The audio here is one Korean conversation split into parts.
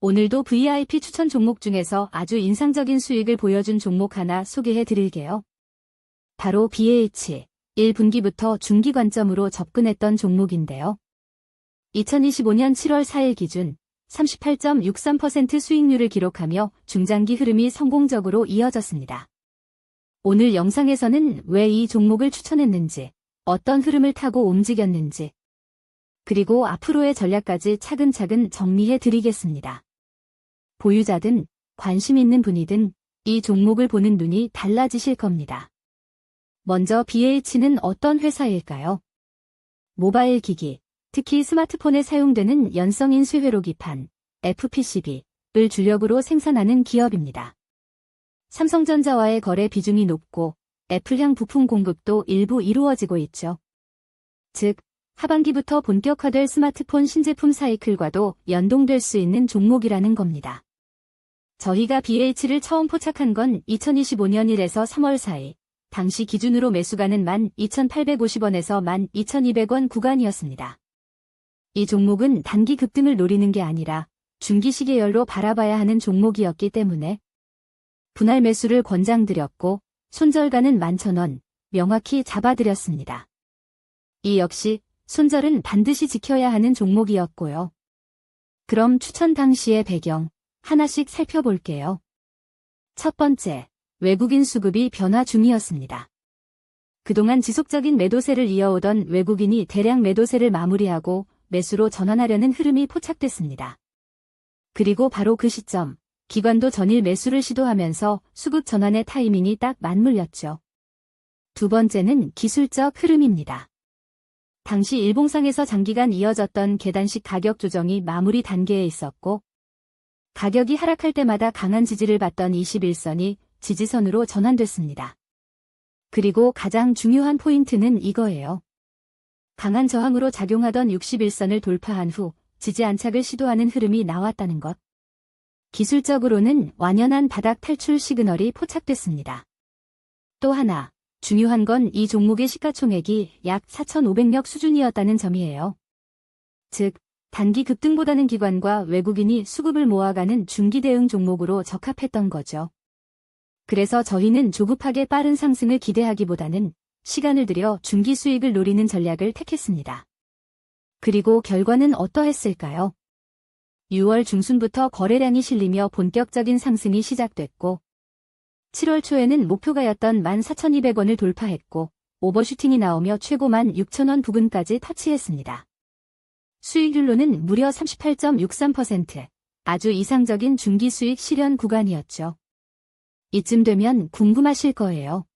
오늘도 VIP 추천 종목 중에서 아주 인상적인 수익을 보여준 종목 하나 소개해 드릴게요. 바로 BH 1분기부터 중기 관점으로 접근했던 종목인데요. 2025년 7월 4일 기준 38.63% 수익률을 기록하며 중장기 흐름이 성공적으로 이어졌습니다. 오늘 영상에서는 왜 이 종목을 추천했는지, 어떤 흐름을 타고 움직였는지, 그리고 앞으로의 전략까지 차근차근 정리해 드리겠습니다. 보유자든 관심 있는 분이든 이 종목을 보는 눈이 달라지실 겁니다. 먼저 BH는 어떤 회사일까요? 모바일 기기, 특히 스마트폰에 사용되는 연성인 수회로 기판, FPCB를 주력으로 생산하는 기업입니다. 삼성전자와의 거래 비중이 높고 애플향 부품 공급도 일부 이루어지고 있죠. 즉, 하반기부터 본격화될 스마트폰 신제품 사이클과도 연동될 수 있는 종목이라는 겁니다. 저희가 BH를 처음 포착한 건 2025년 1에서 3월 사이, 당시 기준으로 매수가는 12,850원에서 12,200원 구간이었습니다. 이 종목은 단기 급등을 노리는 게 아니라 중기 시계열로 바라봐야 하는 종목이었기 때문에 분할 매수를 권장드렸고 손절가는 11,000원 명확히 잡아드렸습니다. 이 역시 손절은 반드시 지켜야 하는 종목이었고요. 그럼 추천 당시의 배경 하나씩 살펴볼게요. 첫 번째, 외국인 수급이 변화 중이었습니다. 그동안 지속적인 매도세를 이어오던 외국인이 대량 매도세를 마무리하고 매수로 전환하려는 흐름이 포착됐습니다. 그리고 바로 그 시점, 기관도 전일 매수를 시도하면서 수급 전환의 타이밍이 딱 맞물렸죠. 두 번째는 기술적 흐름입니다. 당시 일봉상에서 장기간 이어졌던 계단식 가격 조정이 마무리 단계에 있었고, 가격이 하락할 때마다 강한 지지를 받던 21선이 지지선으로 전환됐습니다. 그리고 가장 중요한 포인트는 이거예요. 강한 저항으로 작용하던 61선을 돌파한 후 지지 안착을 시도하는 흐름이 나왔다는 것. 기술적으로는 완연한 바닥 탈출 시그널이 포착됐습니다. 또 하나, 중요한 건 이 종목의 시가총액이 약 4,500억 수준이었다는 점이에요. 즉, 단기 급등보다는 기관과 외국인이 수급을 모아가는 중기 대응 종목으로 적합했던 거죠. 그래서 저희는 조급하게 빠른 상승을 기대하기보다는 시간을 들여 중기 수익을 노리는 전략을 택했습니다. 그리고 결과는 어떠했을까요? 6월 중순부터 거래량이 실리며 본격적인 상승이 시작됐고 7월 초에는 목표가였던 14,200원을 돌파했고 오버슈팅이 나오며 최고 16,000원 부근까지 터치했습니다. 수익률로는 무려 38.63%, 아주 이상적인 중기 수익 실현 구간이었죠. 이쯤 되면 궁금하실 거예요.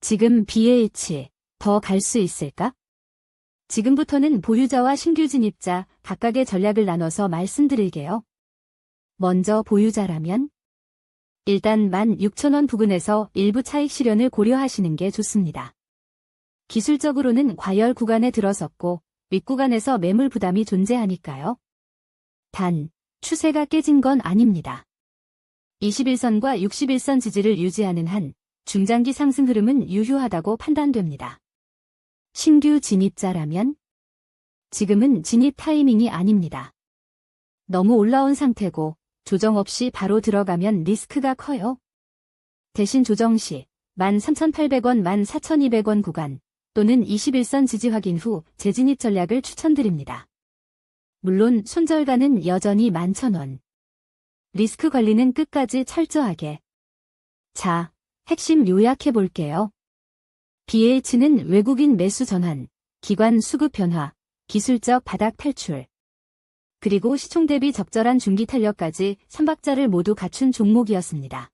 지금 BH 더 갈 수 있을까? 지금부터는 보유자와 신규 진입자 각각의 전략을 나눠서 말씀드릴게요. 먼저 보유자라면 일단 16,000원 부근에서 일부 차익 실현을 고려하시는 게 좋습니다. 기술적으로는 과열 구간에 들어섰고 윗구간에서 매물 부담이 존재하니까요. 단, 추세가 깨진 건 아닙니다. 21선과 61선 지지를 유지하는 한 중장기 상승 흐름은 유효하다고 판단됩니다. 신규 진입자라면 지금은 진입 타이밍이 아닙니다. 너무 올라온 상태고 조정 없이 바로 들어가면 리스크가 커요. 대신 조정 시 13,800원, 14,200원 구간 또는 21선 지지 확인 후 재진입 전략을 추천드립니다. 물론 손절가는 여전히 11,000원. 리스크 관리는 끝까지 철저하게. 자, 핵심 요약해 볼게요. BH는 외국인 매수 전환, 기관 수급 변화, 기술적 바닥 탈출, 그리고 시총 대비 적절한 중기 탄력까지 3박자를 모두 갖춘 종목이었습니다.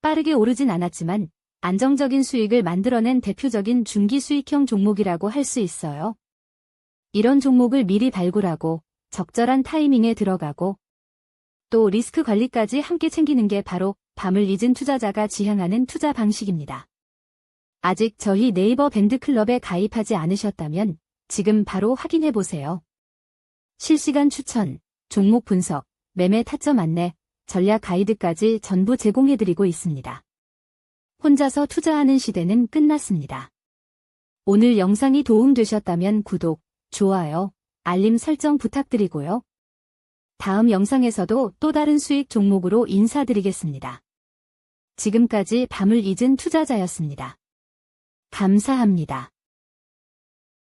빠르게 오르진 않았지만 안정적인 수익을 만들어낸 대표적인 중기 수익형 종목이라고 할 수 있어요. 이런 종목을 미리 발굴하고 적절한 타이밍에 들어가고 또 리스크 관리까지 함께 챙기는 게 바로 밤을 잊은 투자자가 지향하는 투자 방식입니다. 아직 저희 네이버 밴드 클럽에 가입하지 않으셨다면 지금 바로 확인해 보세요. 실시간 추천, 종목 분석, 매매 타점 안내, 전략 가이드까지 전부 제공해 드리고 있습니다. 혼자서 투자하는 시대는 끝났습니다. 오늘 영상이 도움되셨다면 구독, 좋아요, 알림 설정 부탁드리고요. 다음 영상에서도 또 다른 수익 종목으로 인사드리겠습니다. 지금까지 밤을 잊은 투자자였습니다. 감사합니다.